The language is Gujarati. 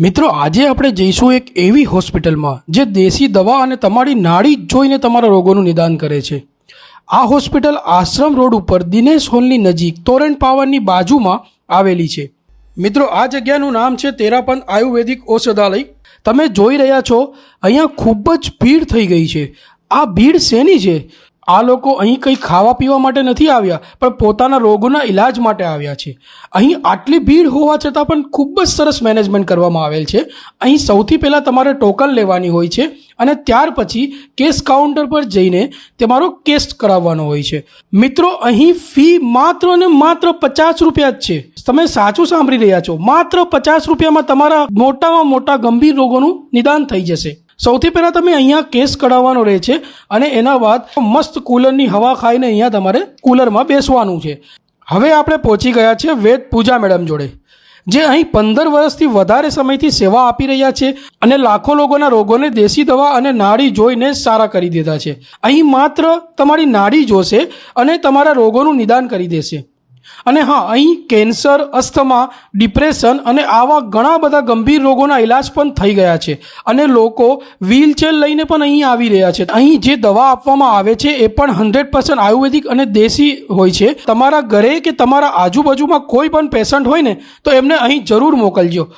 મિત્રો, આજે આપણે જઈશું એક એવી હોસ્પિટલમાં જે દેશી દવા અને તમારી નાડી જોઈને તમારા રોગોનું નિદાન કરે છે. આ હોસ્પિટલ આશ્રમ રોડ ઉપર દિનેશ હોલની નજીક તોરણ પાવરની બાજુમાં આવેલી છે. મિત્રો, આ જગ્યાનું નામ છે તેરાપંથ આયુર્વેદિક ઔષધાલય. તમે જોઈ રહ્યા છો, અહીંયા ખૂબ જ ભીડ થઈ ગઈ છે. આ ભીડ શેની છે? આ લોકો અહીં કંઈ ખાવા પીવા માટે નથી આવ્યા, પણ પોતાના રોગોના ઈલાજ માટે આવ્યા છે. અહીં આટલી ભીડ હોવા છતાં પણ ખૂબ જ સરસ મેનેજમેન્ટ કરવામાં આવેલ છે. અહીં સૌથી પહેલાં તમારે ટોકન લેવાની હોય છે અને ત્યાર પછી કેસ કાઉન્ટર પર જઈને તમારો કેસ કરાવવાનો હોય છે. મિત્રો, અહીં ફી માત્ર ને માત્ર પચાસ રૂપિયા જ છે. તમે સાચું સાંભળી રહ્યા છો. માત્ર પચાસ રૂપિયામાં તમારા મોટામાં મોટા ગંભીર રોગોનું નિદાન થઈ જશે. સૌથી પહેલાં તમે અહીંયા કેસ કઢાવવાનો રહે છે અને એના બાદ મસ્ત કુલરની હવા ખાઈને અહીંયા તમારે કુલરમાં બેસવાનું છે. હવે આપણે પહોંચી ગયા છે વેદ પૂજા મેડમ જોડે, જે અહીં પંદર વર્ષથી વધારે સમયથી સેવા આપી રહ્યા છે અને લાખો લોકોના રોગોને દેશી દવા અને નાડી જોઈને સારા કરી દીધા છે. અહીં માત્ર તમારી નાડી જોશે અને તમારા રોગોનું નિદાન કરી દેશે. અને હા, અહીં કેન્સર, અસ્થમા, ડિપ્રેશન અને આવા ઘણા બધા ગંભીર રોગોના ઈલાજ પણ થઈ ગયા છે. અને લોકો વ્હીલચેર લઈને પણ અહીં આવી રહ્યા છે. અહીં જે દવા આપવામાં આવે છે એ પણ હંડ્રેડ પર્સન્ટ આયુર્વેદિક અને દેશી હોય છે. તમારા ઘરે કે તમારા આજુબાજુમાં કોઈ પણ પેશન્ટ હોય ને, તો એમને અહીં જરૂર મોકલજો.